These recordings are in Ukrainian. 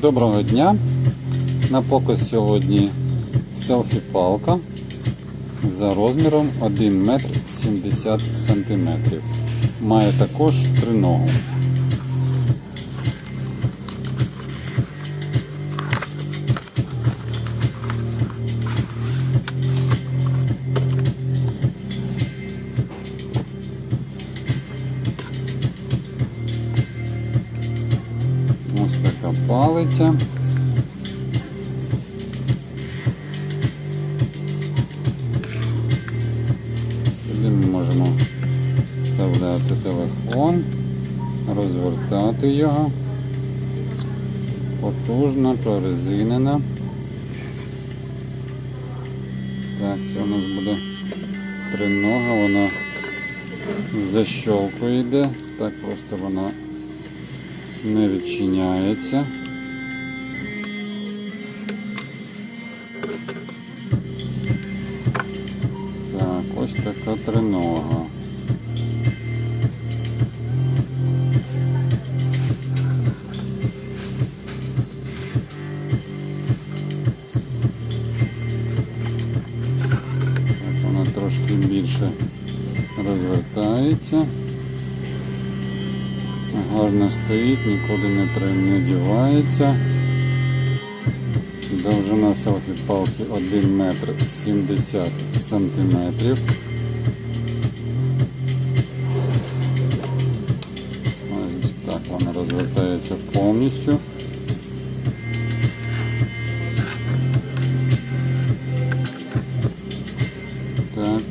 Доброго дня! На показ сьогодні селфі-палка за розміром 1 метр 70 сантиметрів. Має також триногу. Ось така палиця. Сюди ми можемо вставляти телефон, розвертати його. Потужна, прорезинена. Так, це у нас буде тринога, вона за щолкою йде. Так просто вона не відчиняється. Так, ось така тринога. Так, вона трошки більше розвертається. Гарно стоїть, нікуди не не дівається. Довжина селфі палки 1 метр 70 сантиметрів. Ось так вона розвертається повністю. Так.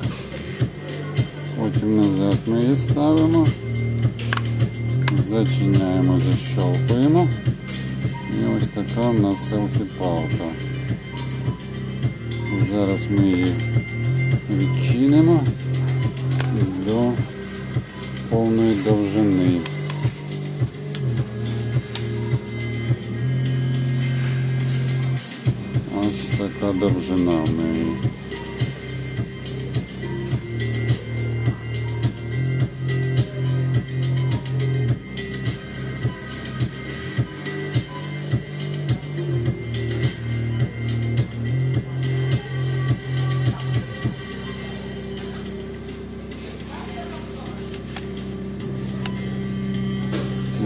Потім назад ми її ставимо. Зачиняємо, защелкуємо. І ось така в нас селфі-палка. Зараз ми її відчинимо до повної довжини. Ось така довжина в неї.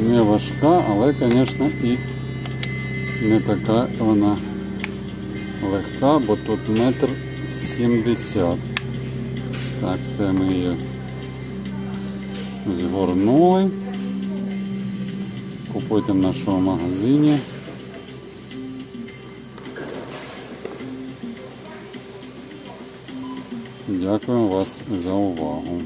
Не важка, але, звісно, і не така вона легка, бо тут метр сімдесят. Так, це ми її згорнули. Купуйте в нашому магазині. Дякую вас за увагу.